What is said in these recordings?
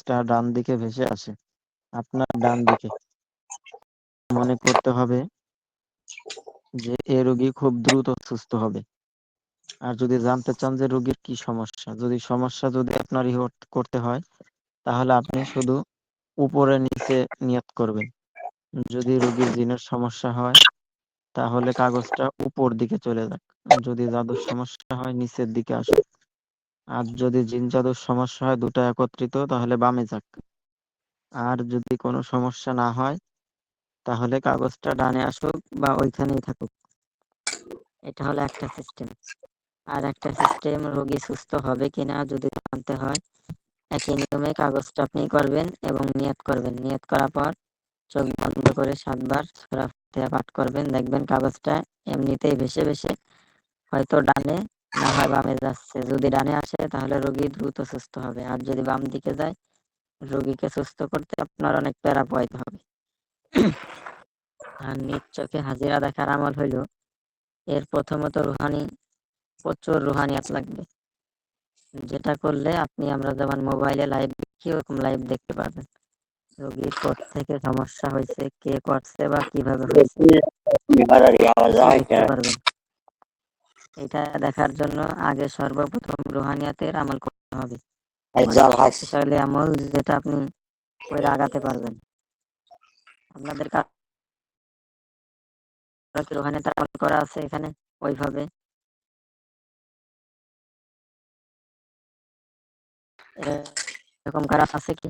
কাগজটা ডান দিকে ভেসে আসে। আপনার ডান দিকে মনে করতে হবে যে এ রোগী খুব দ্রুত সুস্থ হবে। আর যদি জানতে চান যে রোগীর কি সমস্যা, যদি সমস্যা যদি আপনার ই করতে হয়, তাহলে আপনি শুধু উপরে নিচে নিয়ত করবেন। যদি রোগীর জিনের সমস্যা হয়, তাহলে কাগজটা উপর দিকে চলে যাক। যদি জাদুর সমস্যা হয়, নিচের দিকে আসুক আর যদি জিন জাদুর সমস্যা হয় দুটো একত্রিত, তাহলে বামে যাক। আর যদি কোনো সমস্যা না হয়, তাহলে কাগজটা ডানে আসুক বা ওইখানেই থাকুক। এটা হলো একটা সিস্টেম আর একটা সিস্টেম রোগী সুস্থ হবে কিনা যদি জানতে হয়, একই নিয়মে কাগজটা আপনি করবেন এবং নিয়ত করবেন। নিয়ত করার পর চোখ বন্ধ করে সাতবার সূরা পাঠ করবেন। দেখবেন কাগজটা এমনিতেই ভেসে ভেসে হয়তো ডানে না হয় বামে যাচ্ছে। যদি ডানে আসে তাহলে রোগী দ্রুত সুস্থ হবে। আর যদি বাম দিকে যায় রোগীকে সুস্থ করতে আপনার অনেক প্যারা পোয়াইতে হবে। আর নিজ চোখে হাজিরা দেখার আমল হইল এর প্রথমত রুহানি প্রচুর রুহানিয়াত লাগবে। যেটা করলে আপনি আমরা যেমন মোবাইলে লাইভ দেখি ওরকম লাইভ দেখতে পারবেন। রোগীর থেকে সমস্যা হয়েছে কে করছে বা কীভাবে হয়েছে দেখতে পারবেন। এটা দেখার জন্য আগে সর্বপ্রথম রুহানিয়াতের আমল করতে হবে। শক্তিশালী আমল যেটা আপনি ওই আগাতে পারবেন। আপনাদের রুহানিয়াতের আমল করা আছে এখানে ওইভাবে। এরকম করা আছে কি?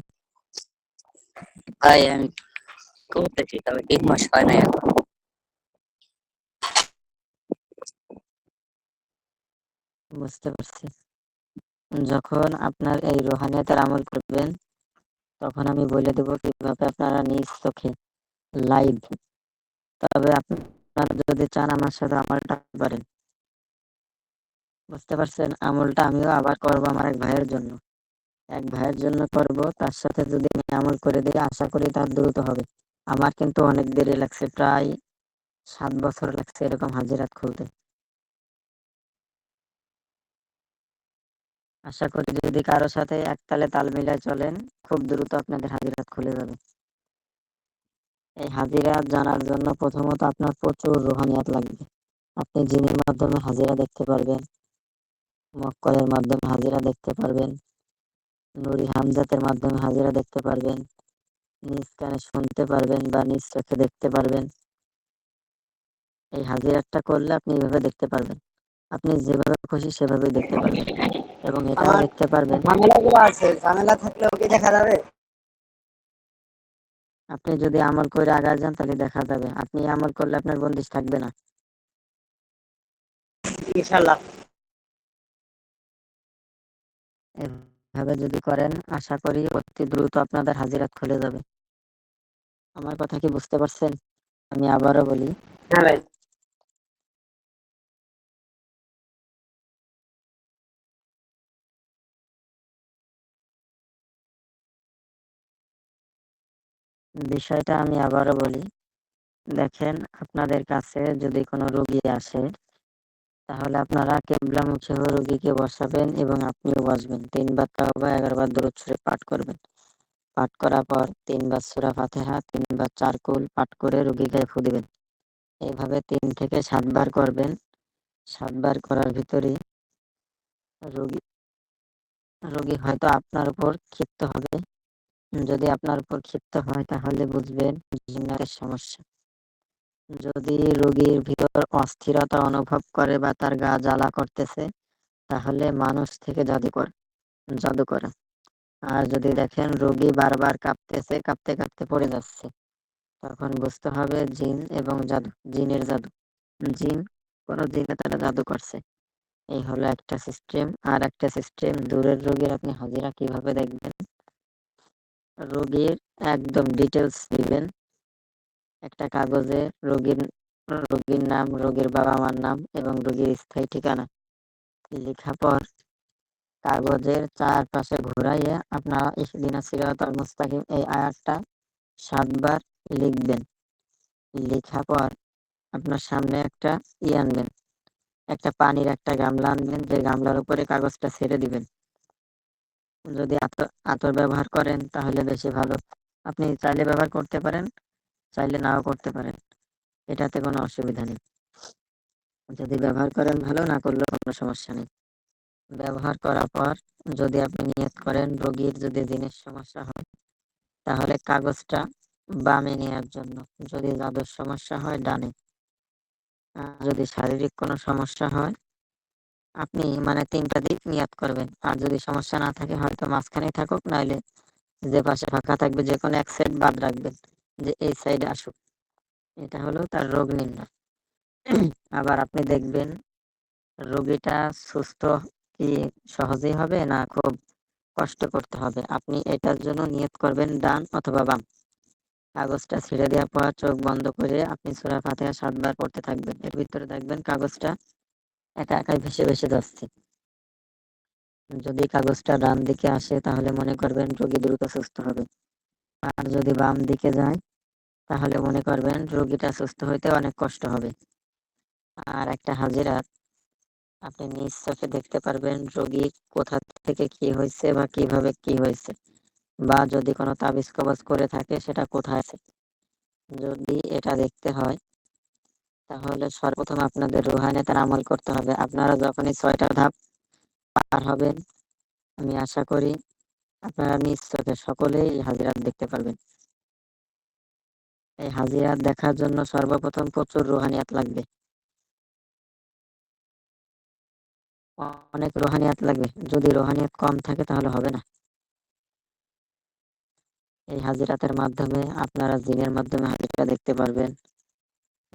ভাই আমি করতেছি তবে তিন মাস হয় না এখন। বুঝতে পারছি। যখন আপনার এই রোহানিয়াতের আমল করবেন, তখন আমি বলে দেব কীভাবে আপনারা নিজ চোখে লাইভ তবে আপনারা যদি চান আমার সাথে আমলটা পারেন বুঝতে পারছেন? আমলটা আমিও আবার করব আমার এক ভাইয়ের জন্য। এক ভাইয়ের জন্য করব, তার সাথে যদি আমি আমল করে দিই, আশা করি তার দ্রুত হবে। আমার কিন্তু অনেক দেরি লাগছে, প্রায় সাত বছর লাগছে এরকম হাজিরাত খুলতে। আশা করি যদি কারও সাথে একতালে তাল মিলায় চলেন, খুব দ্রুত আপনাদের হাজিরাত খুলে যাবে। এই হাজিরাত জানার জন্য প্রথমত আপনার প্রচুর রোহানিয়াত লাগবে। আপনি জিনের মাধ্যমে হাজিরা দেখতে পারবেন, মক্কলের মাধ্যমে হাজিরা দেখতে পারবেন, নুরি হামজাতের মাধ্যমে হাজিরা দেখতে পারবেন, নিজ কানে শুনতে পারবেন বা নিজ চোখে দেখতে পারবেন। এই হাজিরাটা করলে আপনি এইভাবে দেখতে পারবেন। আপনি যেভাবে খুশি সেভাবেই দেখতে পারবেন এবং এটাও দেখতে পারবেন। ঝামেলাগুলো আছে ঝামেলা থাকলে ওকে দেখা যাবে? আপনি যদি আমল করে আগায় যান তাহলে দেখা যাবে। আপনি আমল করলে আপনার বন্দিশ থাকবে না। ইনশাল্লাহ এভাবে যদি করেন আশা করি অতি দ্রুত আপনাদের হাজিরাত খুলে যাবে। আমার কথা কি বুঝতে পারছেন? আমি আবারও বলি হ্যাঁ ভাই। বিষয়টা আমি আবারও বলি। দেখেন, আপনাদের কাছে যদি কোনো রোগী আসে, তাহলে আপনারা কেবলামুখী হয়ে রোগীকে বসাবেন এবং আপনিও বসবেন। তিনবার তাওবা এগারোবার দরুদ শরীফ পাঠ করবেন। পাঠ করার পর তিনবার সূরা ফাতিহা, তিনবার চারকুল পাঠ করে রোগীকে ফু দিবেন। এইভাবে তিন থেকে সাতবার করবেন। সাতবার করার ভিতরেই রোগী রোগী হয়তো আপনার উপর ক্ষিপ্ত হবে। যদি আপনার উপর ক্ষিপ্ত হয়, তাহলে বুঝবেন জিন্নাতের সমস্যা। যদি রোগীর ভিতর অস্থিরতা অনুভব করে বা তার গা জ্বালা করতেছে, তাহলে মানুষ থেকে জাদুকর জাদু করে আর যদি দেখেন রোগী বারবার কাঁপতেছে, কাঁপতে কাঁপতে পড়ে যাচ্ছে, তখন বুঝতে হবে জিন এবং জাদু, জিনের জাদু। জিন কোনো জিনে তারা জাদু করছে। এই হলো একটা সিস্টেম আর একটা সিস্টেম দূরের রোগীর আপনি হাজিরা কীভাবে দেখবেন? রোগীর একদম ডিটেলস দিবেন। একটা কাগজে রোগীর রোগীর নাম, রোগীর বাবা মার নাম এবং রোগীর স্থায়ী ঠিকানা। লেখা পর কাগজের চারপাশে ঘুরাইয়া আপনারা ইহদিনা সিরাতাল মুস্তাকিম এই আয়াতটা সাতবার লিখবেন। লেখা পর আপনার সামনে একটা ই আনবেন। একটা পানির একটা গামলা আনবেন। যে গামলার উপরে কাগজটা ছেড়ে দিবেন। যদি আতর আতর ব্যবহার করেন তাহলে বেশি ভালো। আপনি চাইলে ব্যবহার করতে পারেন, চাইলে নাও করতে পারেন। এটাতে কোনো অসুবিধা নেই। যদি ব্যবহার করেন ভালো, না করলেও কোনো সমস্যা নেই। ব্যবহার করার পর যদি আপনি নিয়ত করেন রোগীর যদি দিনের সমস্যা হয়, তাহলে কাগজটা বামে নেওয়ার জন্য। যদি জাদুর সমস্যা হয়, ডানে। আর যদি শারীরিক কোনো সমস্যা হয় আপনি মানে তিনটা দিক নিয়াত করবেন। আর যদি সমস্যা না থাকে, হয়তো মাঝখানে থাকুক, নাইলে যে পাশে ফাঁকা থাকবে, যে কোনো এক সাইড বাদ রাখবেন, যে এই সাইডে আসুক। এটা হলো তার রোগ নির্ণয়। আবার আপনি দেখবেন, রোগীটা সুস্থ কি সহজেই হবে, না খুব কষ্ট করতে হবে? আপনি এটার জন্য নিয়ত করবেন ডান অথবা বাম। কাগজটা ছিঁড়ে দেওয়ার পর চোখ বন্ধ করে আপনি সুরা ফাতিহা সাতবার পড়তে থাকবেন। এর ভিতরে দেখবেন কাগজটা একা একাই ভেসে ভেসে যাচ্ছে। যদি কাগজটা ডান দিকে আসে, তাহলে মনে করবেন রোগী দ্রুত সুস্থ হবে। আর যদি বাম দিকে যায়, তাহলে মনে করবেন রোগীটা সুস্থ হইতে অনেক কষ্ট হবে। আর একটা হাজিরাত আপনি নিজ চোখে দেখতে পারবেন রোগী কোথা থেকে কি হয়েছে বা কীভাবে কি হয়েছে বা যদি কোনো তাবিজ কবজ করে থাকে, সেটা কোথায় আছে? যদি এটা দেখতে হয় তাহলে সর্বপ্রথম আপনাদের রুহানিয়াতের আমল করতে হবে। আপনারা যখনই ছয়টা ধাপ পার হবেন, আমি আশা করি আপনারা নিজ চোখে সকলেই হাজিরাত দেখতে পারবেন। এই হাজিরাত দেখার জন্য সর্বপ্রথম প্রচুর রুহানিয়াত লাগবে। অনেক রোহানিয়াত লাগবে। যদি রোহানিয়াত কম থাকে তাহলে হবে না। এই হাজিরাতের মাধ্যমে আপনারা জিনের মাধ্যমে হাজিরা দেখতে পারবেন।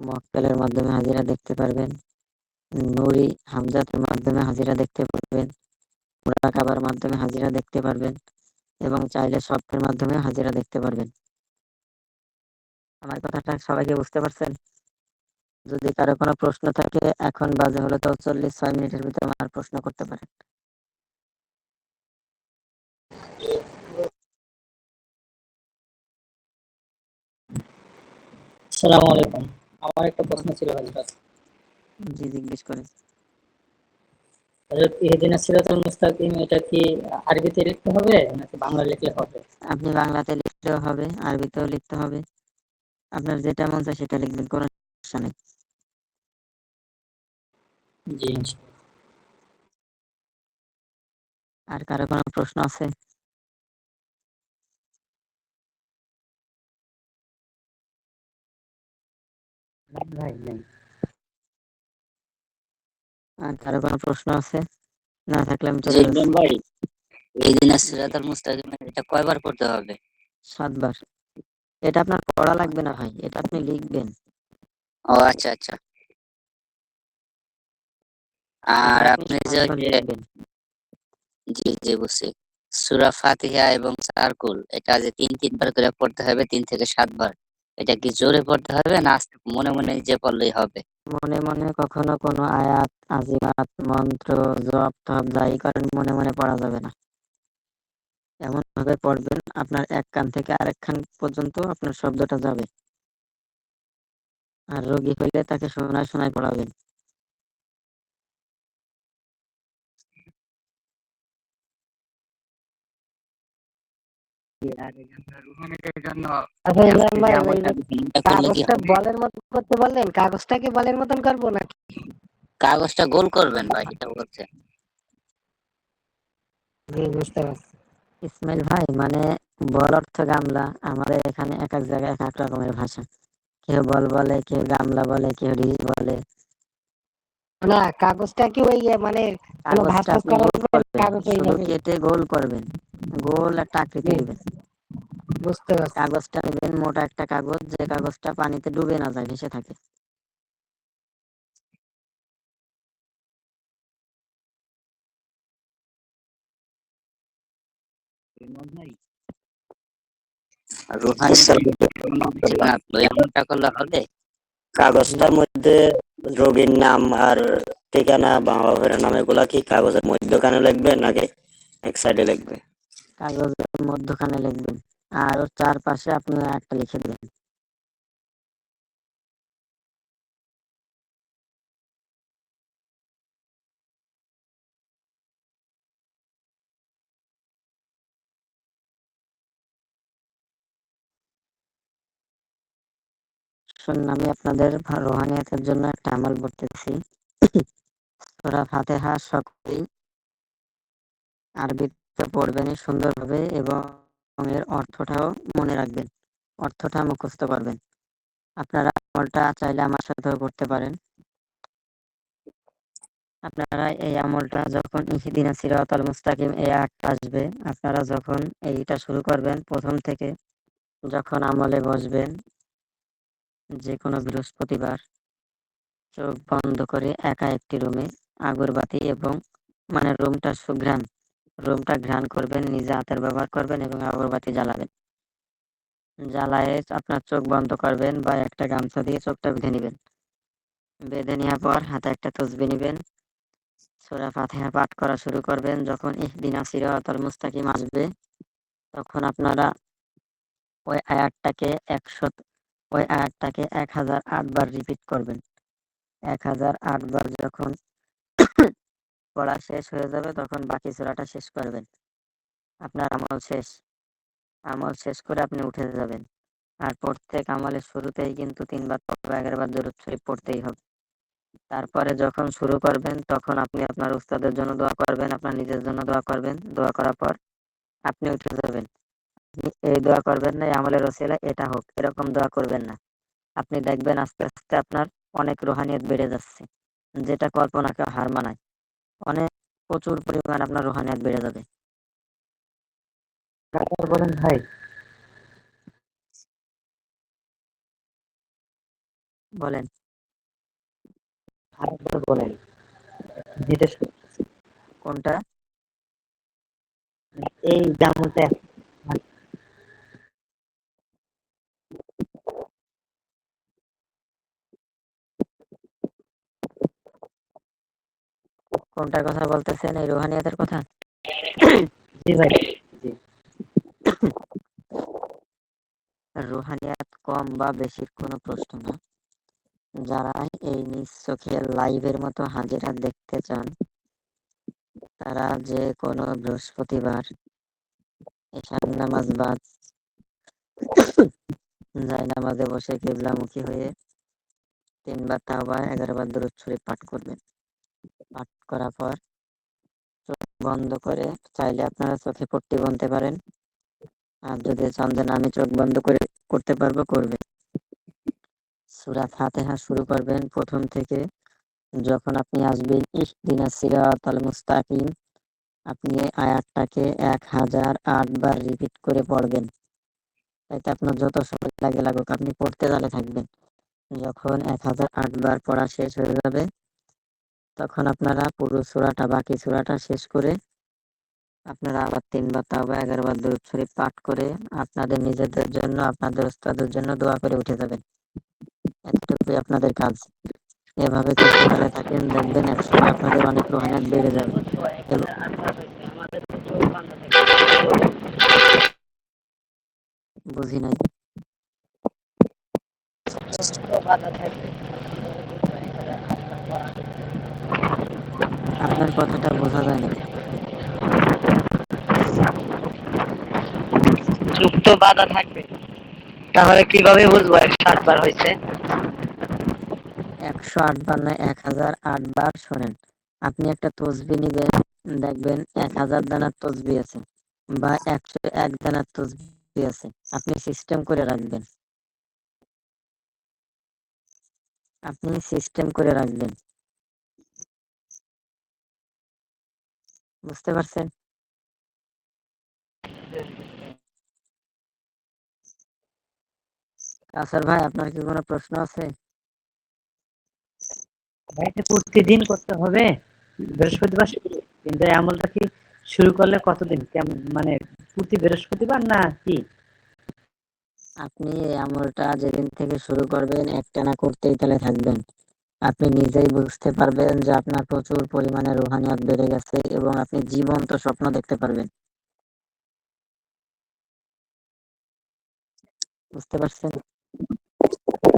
মক্কেলের মাধ্যমে হাজিরা দেখতে পারবেন। নুরি হামজাতের মাধ্যমে হাজিরা দেখতে পারবেন। মুরাকাবার মাধ্যমে হাজিরা দেখতে পারবেন এবং চাইলে সফটের মাধ্যমে হাজিরা দেখতে পারবেন। আমার কথাটা সবাইকে বুঝতে পারছেন? যদি কারও কোনো প্রশ্ন থাকে, এখন বাজে হলো তো চল্লিশ ছয় মিনিটের ভিতরে আমার প্রশ্ন করতে পারেন। আসসালামু আলাইকুম। আমার একটা প্রশ্ন ছিল হযরত জি জিজ্ঞেস করেন। হযরত ইহদিনাস সিরাতাল মুস্তাকিম এটা কি আরবিতে লিখতে হবে নাকি বাংলা লিখলে হবে? আপনি বাংলাতে লিখতেও হবে আরবিতেও লিখতে হবে। আপনার যেটা মন চায় সেটা লিখবেন কোনো সমস্যা নেই। জি আর কারও কোনো প্রশ্ন আছে? ভাই নেই আর কারও কোনো প্রশ্ন আছে? না থাকলে আমি চলে যাচ্ছি ভাই ইহদিনাস সিরাতাল মুস্তাকিম এটা কয়বার পড়তে হবে? সাতবার। এটা আপনার পড়া লাগবে না ভাই এটা আপনি লিখবেন। ও আচ্ছা আচ্ছা। আর আপনি যে জি জি বুঝছি। সূরা ফাতিহা এবং সারকুল এটা যে তিন তিনবার করে পড়তে হবে তিন থেকে সাতবার। এটা কি জোরে পড়তে হবে না মনে মনে যে পড়লেই হবে? মনে মনে কখনো কোনো আয়াত, আজিমাত, মন্ত্র, জপ, তপ যাই করেন মনে মনে পড়া যাবে না। এমন ভাবে পড়বেন আপনার এক কান থেকে আরেক কান পর্যন্ত আপনার শব্দটা যাবে। আর রোগী হইলে তাকে শোনায় শোনায় পড়াবেন আচ্ছা ইমরান ভাই ওই আমলটা করলে কি কাগজটা বলের মতন করতে বললেন? কাগজটাকে বলের মতন করব নাকি? কাগজটা গোল করবেন ভাই এটা বলছে। জি বুঝতে পারছি। ইসমাইল ভাই মানে বল অর্থ গামলা আমাদের এখানে এক এক জায়গায় এক এক রকমের ভাষা। কেউ বল বলে কেউ গামলা বলে কেউ ঢিল বলে। না কাগজটা কি ওই মানে কাগজ কেটে গোল করবেন। গোল একটা আকৃতি। দিবেন। বুঝতে পারছি। কাগজটা নেবেন মোটা একটা কাগজ যে কাগজটা পানিতে ডুবে না যায় ভেসে থাকে। রুহানি এমনটা করলে হবে? কাগজটার মধ্যে রোগীর নাম আর ঠিকানা বাবা নাম এগুলা কি কাগজের মধ্যখানে লিখবে নাকি এক সাইডে লিখবে কাগজের মধ্যখানে লিখবেন। আর ওর চারপাশে আপনি একটা লিখে দেবেন। শুনুন, আমি আপনাদের রোহানিয়াতের জন্য একটা আমল পড়তেছি। সোরা ফাতেহা সকলেই আরবি আরবিতে পড়বেন সুন্দরভাবে এবং এর অর্থটাও মনে রাখবেন। অর্থটা মুখস্থ করবেন। আপনারা আমলটা চাইলে আমার সাথেও করতে পারেন। আপনারা এই আমলটা যখন ইহদিনা সিরাতাল মুস্তাকিম এই আয়াতটা আসবে, আপনারা যখন এইটা শুরু করবেন প্রথম থেকে, যখন আমলে বসবেন যে কোনো বৃহস্পতিবার, চোখ বন্ধ করে একা একটি রুমে আগরবাতি এবং মানে রুমটা সুঘ্রাণ রুমটা ঘ্রাণ করবেন, নিজে হাতের ব্যবহার করবেন এবং আগরবাতি জ্বালাবেন। জ্বালায়ে আপনার চোখ বন্ধ করবেন বা একটা গামছা দিয়ে চোখটা বেঁধে নেবেন। বেঁধে নেওয়ার পর হাতে একটা তসবি নেবেন। সূরা ফাতিহা পাঠ করা শুরু করবেন। যখন ইহদিনা সিরাতাল মুস্তাকিম আসবে, তখন আপনারা ওই আয়াতটাকে একশো, ওই আয়াতটাকে এক হাজার আটবার রিপিট করবেন। এক হাজার আটবার যখন পড়া শেষ হয়ে যাবে, তখন বাকি সূরাটা শেষ করবেন। আপনার আমল শেষ। আমল শেষ করে আপনি উঠে যাবেন। আর প্রত্যেক আমলের শুরুতেই কিন্তু তিনবার এগারোবার দরুদ শরীফ পড়তেই হবে। তারপরে যখন শুরু করবেন, তখন আপনি আপনার উস্তাদের জন্য দোয়া করবেন, আপনার নিজের জন্য দোয়া করবেন। দোয়া করার পর আপনি উঠে যাবেন। এই দোয়া করবেন না আমলের রসিলা এটা হোক, এরকম দোয়া করবেন না। আপনি দেখবেন আস্তে আস্তে আপনার অনেক রোহানিয়ত বেড়ে যাচ্ছে। যেটা কল্পনাকে হার মানায়। অনেক প্রচুর পরিমাণ আপনার রোহানিয়াত বেড়ে যাবে। বলেন ভাই। বলেন। আরেকবার বলেন। যেটা কোনটা? এই জামুতে কোনটার কথা বলতেছেন? এই রোহানিয়াতের কথা? জি ভাই। রুহানিয়াত কম বা বেশির কোনো প্রশ্ন না। যারা এই নিজ চোখে লাইভের মতো হাজিরা দেখতে চান তারা যে কোনো বৃহস্পতিবার এশার নামাজ বাদ যাই নামাজে বসে কেবলামুখী হয়ে তিনবার তাওবা এগারোবার দরুদ শরীফ পাঠ করবেন। পাঠ করার পর চোখ বন্ধ করে চাইলে আপনারা চোখে পট্টি বানতে পারেন। আর যদি চান যে আমি চোখ বন্ধ করে করতে পারব করবে সূরা ফাতিহা শুরু করবেন প্রথম থেকে। যখন আপনি আসবেন ইহদিনা সিরাতাল মুস্তাকিম, আপনি আয়াতটাকে এক হাজার আট বার রিপিট করে পড়বেন। তাইতে আপনার যত সময় লাগে লাগুক, আপনি পড়তে জালে থাকবেন। যখন এক হাজার আট বার পড়া শেষ হয়ে যাবে তখন আপনারা পুরো সূরাটা, বাকি সূরাটা শেষ করে আপনারা আবার তিনবার তাওবা এগারো বার দরুদ শরীফ পাঠ করে আপনাদের নিজেদের জন্য, আপনাদের ওস্তাদের জন্য দোয়া করে উঠে যাবেন। এতটুকুই আপনাদের কাজ। এভাবে পারে থাকেন, দেখবেন একসময় আপনাদের অনেক রোহানিয়াত বেড়ে যাবে। বুঝি নাই? আপনার কথাটা বোঝা যায় না চুপ তো বাধা থাকবে। তাহলে কীভাবে বুঝব একশো আটবার হয়েছে? একশো আট বার না এক হাজার আট বার শোনেন। আপনি একটা তসবি নিবেন দেখবেন এক হাজার দানার তসবি আছে বা একশো এক দানার তসবি আছে। আপনি সিস্টেম করে রাখবেন। আপনি সিস্টেম করে রাখবেন। বুঝতে পারছেন? কাসার ভাই আপনার কি কোনো প্রশ্ন আছে? ভাইকে প্রতিদিন করতে হবে। বৃহস্পতিবার কিন্তু এই আমলটা কি শুরু করলে কতদিন? কেমন? মানে প্রতি বৃহস্পতিবার না কি? আপনি এই আমলটা যেদিন থেকে শুরু করবেন একটানা করতেই তাহলে থাকবেন। আপনি নিজেই বুঝতে পারবেন যে আপনার প্রচুর পরিমাণে রোহানিয়ত বেড়ে গেছে এবং আপনি জীবন্ত স্বপ্ন দেখতে পারবেন। বুঝতে পারছেন?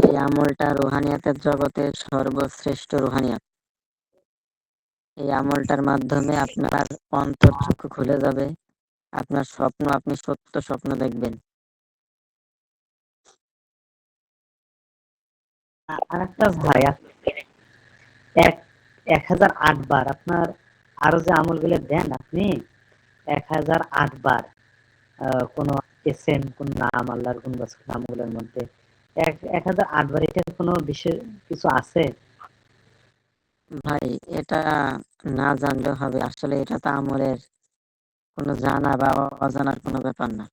এই আমলটা রোহানিয়াতের জগতে সর্বশ্রেষ্ঠ রোহানিয়াত এই আমলটার মাধ্যমে আপনার অন্তর চক্ষু খুলে যাবে, আপনার স্বপ্ন আপনি সত্য স্বপ্ন দেখবেন। আর একটা এক হাজার আট বার, আপনার আরও যে দেন আপনি, এক হাজার আট বার কোনো এসেন কোন নাম, আল্লাহর কোন নামগুলোর মধ্যে, এক হাজার আট বার এটা কোনো বিশেষ কিছু আছে? ভাই, এটা না জানলেও হবে। আসলে এটা তো আমলের কোনো জানা বা অজানার কোনো ব্যাপার না।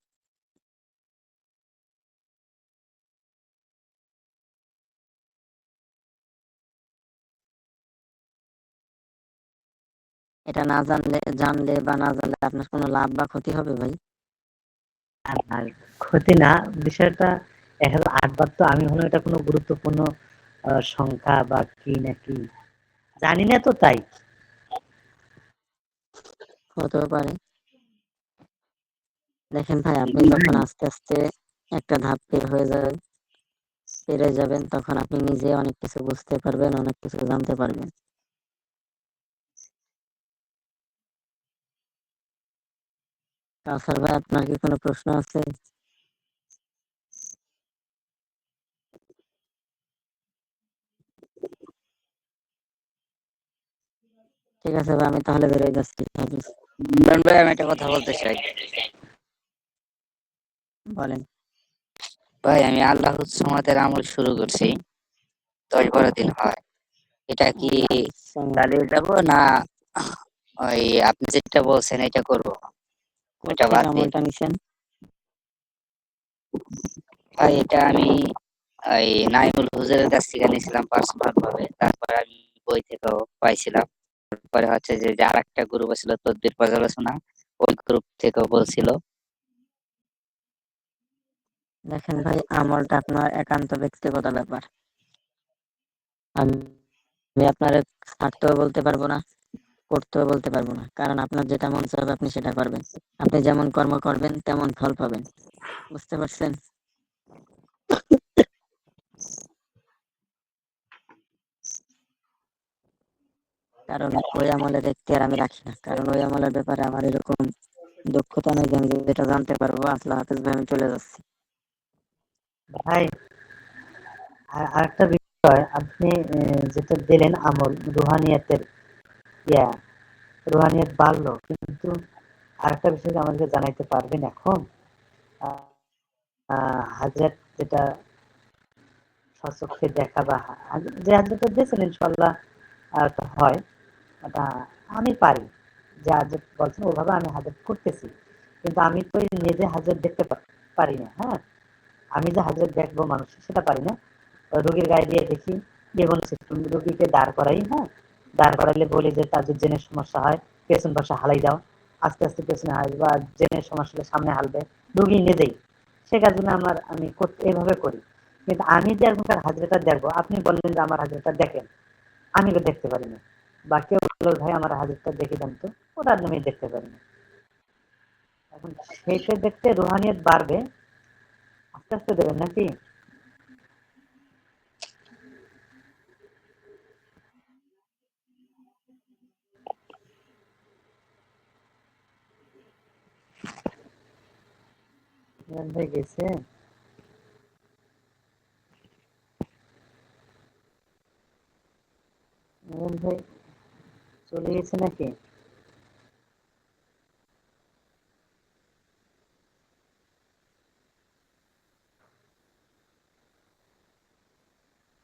এটা না জানলে জানলে বা না জানলে আপনার কোনো লাভ বা ক্ষতি হবে ভাই? আর ক্ষতি না বিষয়টা হাজার তো আমি হলো এটা কোনো গুরুত্বপূর্ণ সংখ্যা বা কি না কি। জানি না তো তাই। হতে পারে। দেখেন ভাই আপনি যখন আস্তে আস্তে একটা ধাপ পের হয়ে যাবেন পেরে যাবেন তখন আপনি নিজে অনেক কিছু বুঝতে পারবেন অনেক কিছু জানতে পারবেন। কাউসার ভাই আপনার কি কোনো প্রশ্ন আছে? ঠিক আছে ভাই আমি তাহলে বেরোয় যাচ্ছি। ভাই আমি একটা কথা বলতে চাই। বলেন। ভাই আমি আল্লাহ সমাদের আমল শুরু করছি। দশ বারো দিন হয়। এটা কি চালিয়ে যাব না ওই আপনি যেটা বলছেন এটা করব? বাদ আমলটা নিছেন ভাই এটা আমি ওই নাইমুল হুজুরের কাছ থেকে নিয়েছিলাম পার্সোনাল ভাবে তারপর আমি বই থেকেও পাইছিলাম তারপরে হচ্ছে যে আর একটা গ্রুপ ছিল তদ্বির পর্যালোচনা ওই গ্রুপ থেকেও বলছিল দেখেন ভাই আমলটা আপনার একান্ত ব্যক্তিগত ব্যাপার আমি আপনার ছাড়তেও বলতে পারব না করতেও বলতে পারব না। কারণ আপনার যেটা মন চাইবে আপনি সেটা করবেন। আপনি যেমন কর্ম করবেন, তেমন ফল পাবেন। বুঝতে পারছেন? কারণ ওই আমলের এখতিয়ার আমি রাখি না। কারণ ওই আমলের ব্যাপারে আমার এরকম দক্ষতা নেই আমি যেটা জানতে পারব আসলে ভাই, আমি চলে যাচ্ছি। ভাই, আর আরেকটা বিষয়, আপনি যেটা দিলেন আমল, রুহানিয়াতের ইয়া রুহানিয়াত বাড়লো, কিন্তু আরেকটা বিষয় আমাদেরকে জানাইতে পারবেন এখন হাজরাত যেটা সচক্ষে দেখা বা যে হাজরাতটা দিয়েছেন ইনশাল্লাহ হয় এটা আমি পারি যে হাজরাত বলছেন ওভাবে আমি হাজরাত করতেছি, কিন্তু আমি তো নিজে হাজরাত দেখতে পারি না হ্যাঁ? আমি যে হাজরাত দেখব মানুষ সেটা পারি না। রোগীর গায়ে দিয়ে দেখি ইমন সিস্টেম রোগীকে দাঁড় করাই হ্যাঁ? দাঁড় করাইলে বলি যে যদি জেনের সমস্যা হয়, পেছন পাশে হালাই দাও। আস্তে আস্তে পেছনে হাসবে বা জেনের সমস্যা সামনে হালবে, রোগী নিজেই। সে কাজগুলো আমার, আমি এইভাবে করি। কিন্তু আমি যে এখনকার হাজরাটা দেখব, আপনি বললেন যে আমার হাজরাটা দেখেন। আমি তো দেখতে পারি না। বা কেউ বলল, ভাই, আমার হাজরাটা দেখে দেন তো। ওটা আমি দেখতে পারি না। এখন সেইটা দেখতে রুহানিয়ত বাড়বে। আস্তে আস্তে দেবেন নাকি? ইমরান ভাই গেছে। ইমরান ভাই চলে গেছে নাকি?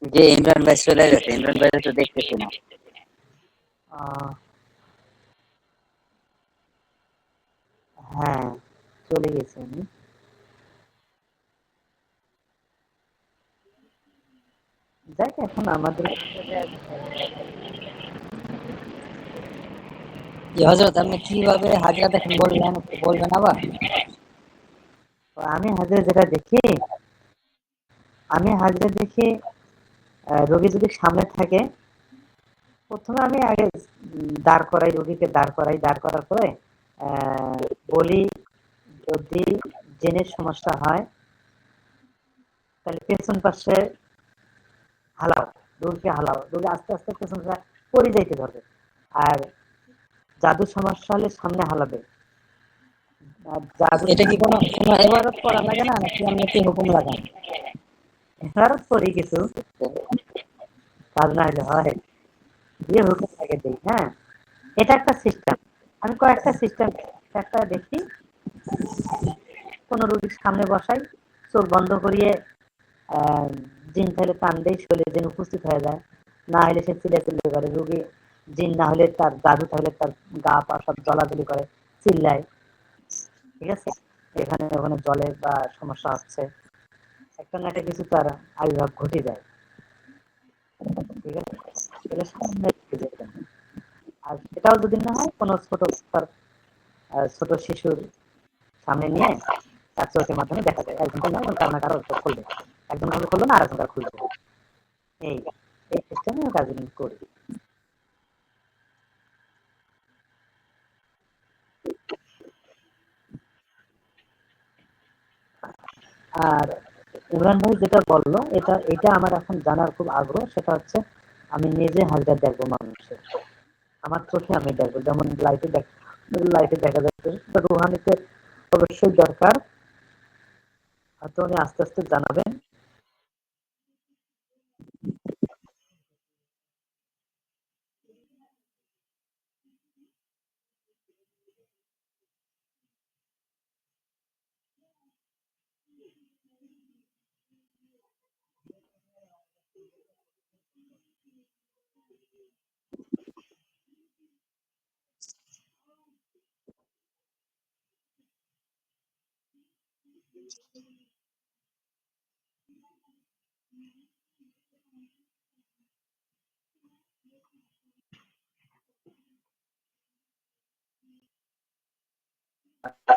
যে ইমরান ভাই চলে গেছে। ইমরান ভাই তো দেখতেছি না। হ্যাঁ চলে গেছে উনি। যাক এখন আমাদের হজরত আপনি কীভাবে হাজরা দেখেন বলবেন বলবেন আবার? আমি হাজিরা যেটা দেখি আমি হাজিরা দেখি রোগী যদি সামনে থাকে প্রথমে আমি আগে দাঁড় করাই রোগীকে দাঁড় করাই দাঁড় করার পরে আহ, বলি যদি জেনের সমস্যা হয় তাহলে পেছন পাশে হালাও রোগীকে হালাও রোগী আস্তে আস্তে পেছন পাশে পড়ে যাইতে ধরবে। আর জাদুর সমস্যা হলে সামনে হালাবে। আর জাদু এটা কি কোনো কোনো এবারত করা লাগে না নাকি আপনি কি হুকুম লাগান? এবারত করি কিছু। কাজ না হলে হয়। দিয়ে হুকুম আগে দিই হ্যাঁ। এটা একটা সিস্টেম আমি কয়েকটা সিস্টেম একটা দেখি। কোনো রুগীর সামনে বসাই চোখ বন্ধ করিয়ে আহ, জিন থাকলে দেয়, শরীরে জিন উপস্থিত হয়ে যায়। না হলে সে চিলে চিল্লে করে, রুগী জিন না হলে তার জাদু থাকলে তার গা পা সব জ্বলাজলি করে, চিল্লায়। ঠিক আছে? এখানে ওখানে জলে বা সমস্যা হচ্ছে। একটা না একটা কিছু তার আবির্ভাব ঘটে যায়। ঠিক আছে? আর সেটাও যদি না হয়, কোনো ছোট ছোট শিশুর সামনে নিয়ে তার চোখের মাধ্যমে দেখা যায়। একজন না কারও না কারও চোখ খুলবে একজন হলে খুললো না আরেকজন কারও খুলবে। এই সিস্টেমে কাজগুলো করি। আর ইমরান ভাই যেটা বলল, এটা এটা আমার এখন জানার খুব আগ্রহ, সেটা হচ্ছে আমি নিজে হাজার দেখব মানুষের। আমার চোখে আমি দেখব, যেমন লাইফে দেখ লাইফে দেখা যাচ্ছে রুহানিতে অবশ্যই দরকার। হয়তো উনি আস্তে আস্তে জানাবেন। Uh,